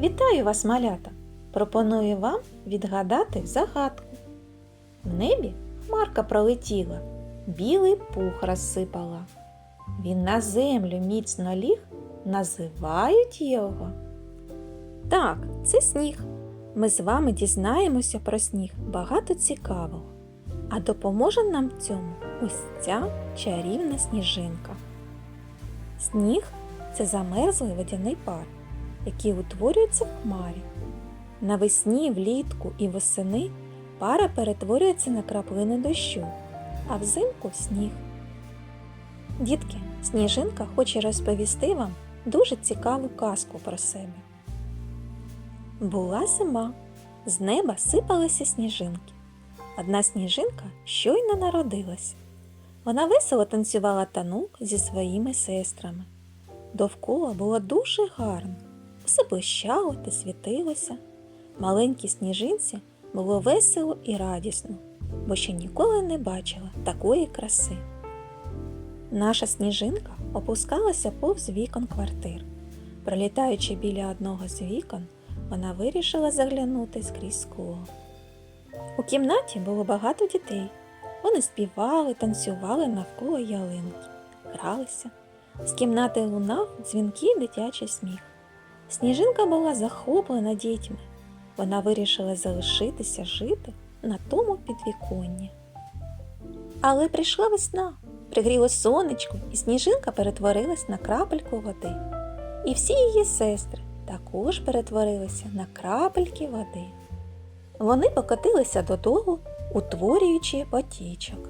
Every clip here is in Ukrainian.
Вітаю вас, малята! Пропоную вам відгадати загадку. В небі хмарка пролетіла, білий пух розсипала. Він на землю міцно ліг, називають його. Так, це сніг. Ми з вами дізнаємося про сніг багато цікавого. А допоможе нам в цьому ось ця чарівна сніжинка. Сніг це замерзлий водяний пар, який утворюється в хмарі. Навесні, влітку і восени пара перетворюється на краплини дощу, а взимку сніг. Дітки, сніжинка хоче розповісти вам дуже цікаву казку про себе. Була зима, з неба сипалися сніжинки. Одна сніжинка щойно народилась. Вона весело танцювала танок зі своїми сестрами. Довкола було дуже гарно, все блищало та світилося. Маленькій сніжинці було весело і радісно, бо ще ніколи не бачила такої краси. Наша сніжинка опускалася повз вікон квартир. Пролітаючи біля одного з вікон, вона вирішила заглянути скрізь скло. У кімнаті було багато дітей. Вони співали, танцювали навколо ялинки, гралися. З кімнати лунав дзвінкий дитячий сміх. Сніжинка була захоплена дітьми. Вона вирішила залишитися жити на тому підвіконні. Але прийшла весна, пригріло сонечко, і сніжинка перетворилась на крапельку води. І всі її сестри також перетворилися на крапельки води. Вони покотилися додолу, утворюючи потічок.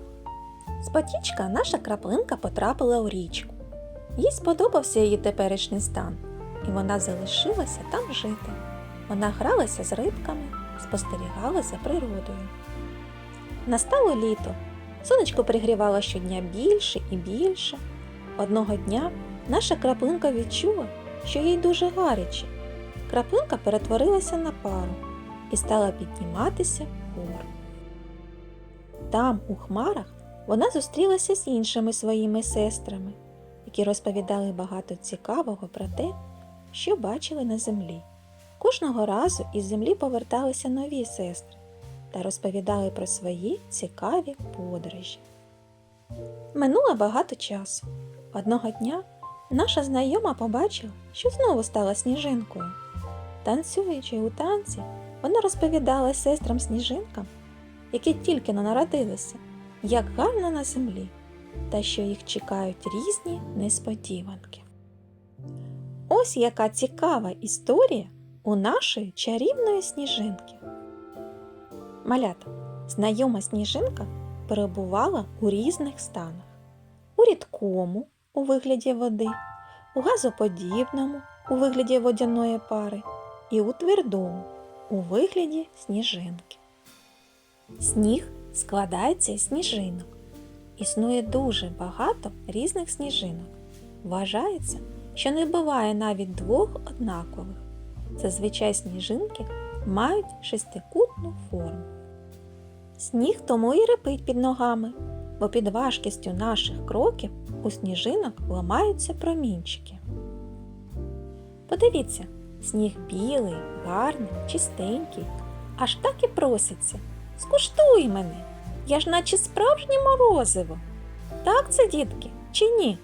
З потічка наша краплинка потрапила у річку. Їй сподобався її теперішній стан, і вона залишилася там жити. Вона гралася з рибками, спостерігала за природою. Настало літо. Сонечко пригрівало щодня більше і більше. Одного дня наша краплинка відчула, що їй дуже гаряче. Краплинка перетворилася на пару і стала підніматися вгору. Там, у хмарах, вона зустрілася з іншими своїми сестрами, які розповідали багато цікавого про те, що бачили на землі. Кожного разу із землі поверталися нові сестри та розповідали про свої цікаві подорожі. Минуло багато часу. Одного дня наша знайома побачила, що знову стала сніжинкою. Танцюючи у танці, вона розповідала сестрам сніжинкам, які тільки но народилися, як гарно на землі, та що їх чекають різні несподіванки. Ось яка цікава історія у нашої чарівної сніжинки. Малята, знайома сніжинка перебувала у різних станах: у рідкому у вигляді води, у газоподібному у вигляді водяної пари і у твердому у вигляді сніжинки. Сніг складається із сніжинок. Існує дуже багато різних сніжинок. Вважається, що не буває навіть двох однакових. Зазвичай сніжинки мають шестикутну форму. Сніг тому і репить під ногами, бо під важкістю наших кроків у сніжинок ламаються промінчики. Подивіться, сніг білий, гарний, чистенький, аж так і проситься. Скуштуй мене, я ж наче справжнє морозиво. Так це, дітки, чи ні?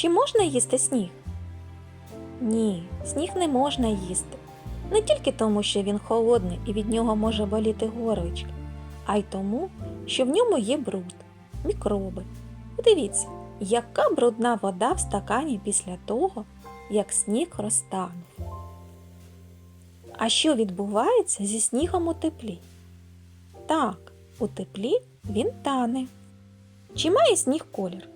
Чи можна їсти сніг? Ні, сніг не можна їсти. Не тільки тому, що він холодний і від нього може боліти горличка, а й тому, що в ньому є бруд, мікроби. Подивіться, яка брудна вода в стакані після того, як сніг розтанув. А що відбувається зі снігом у теплі? Так, у теплі він тане. Чи має сніг колір?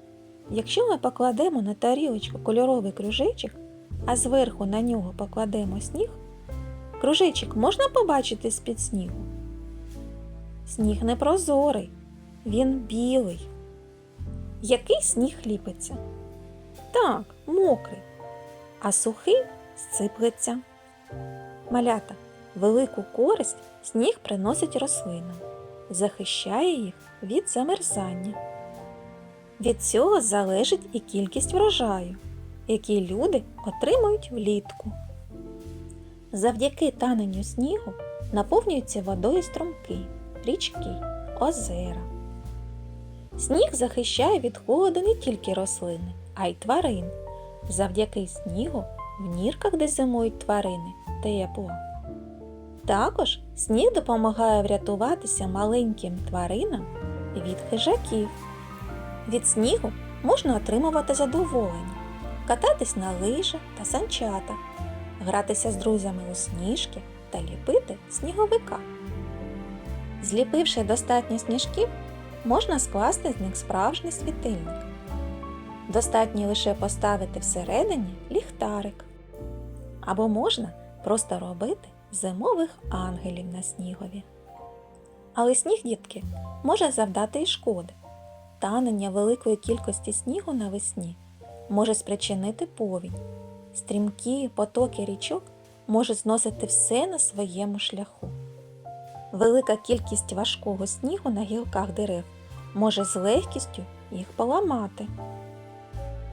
Якщо ми покладемо на тарілочку кольоровий кружечок, а зверху на нього покладемо сніг, кружечок можна побачити з-під снігу? Сніг не прозорий, він білий. Який сніг ліпиться? Так, мокрий, а сухий сиплеться. Малята, велику користь сніг приносить рослинам, захищає їх від замерзання. Від цього залежить і кількість врожаю, який люди отримують влітку. Завдяки таненню снігу наповнюються водою струмки, річки, озера. Сніг захищає від холоду не тільки рослини, а й тварин. Завдяки снігу в нірках, де зимують тварини, тепло. Також сніг допомагає врятуватися маленьким тваринам від хижаків. Від снігу можна отримувати задоволення, кататись на лижах та санчатах, гратися з друзями у сніжки та ліпити сніговика. Зліпивши достатньо сніжків, можна скласти з них справжній світильник. Достатньо лише поставити всередині ліхтарик. Або можна просто робити зимових ангелів на снігові. Але сніг, дітки, може завдати і шкоди. Танення великої кількості снігу навесні може спричинити повінь. Стрімкі потоки річок можуть зносити все на своєму шляху. Велика кількість важкого снігу на гілках дерев може з легкістю їх поламати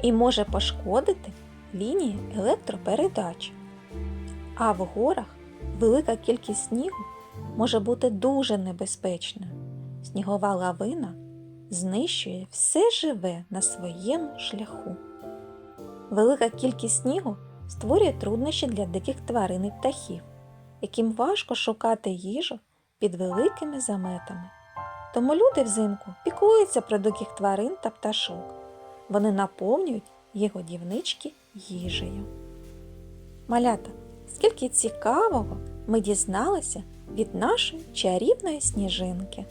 і може пошкодити лінії електропередач. А в горах велика кількість снігу може бути дуже небезпечною. Снігова лавина знищує все живе на своєму шляху. Велика кількість снігу створює труднощі для диких тварин і птахів, яким важко шукати їжу під великими заметами. Тому люди взимку піклуються про диких тварин та пташок. Вони наповнюють їх годівнички їжею. Малята, скільки цікавого ми дізналися від нашої чарівної сніжинки.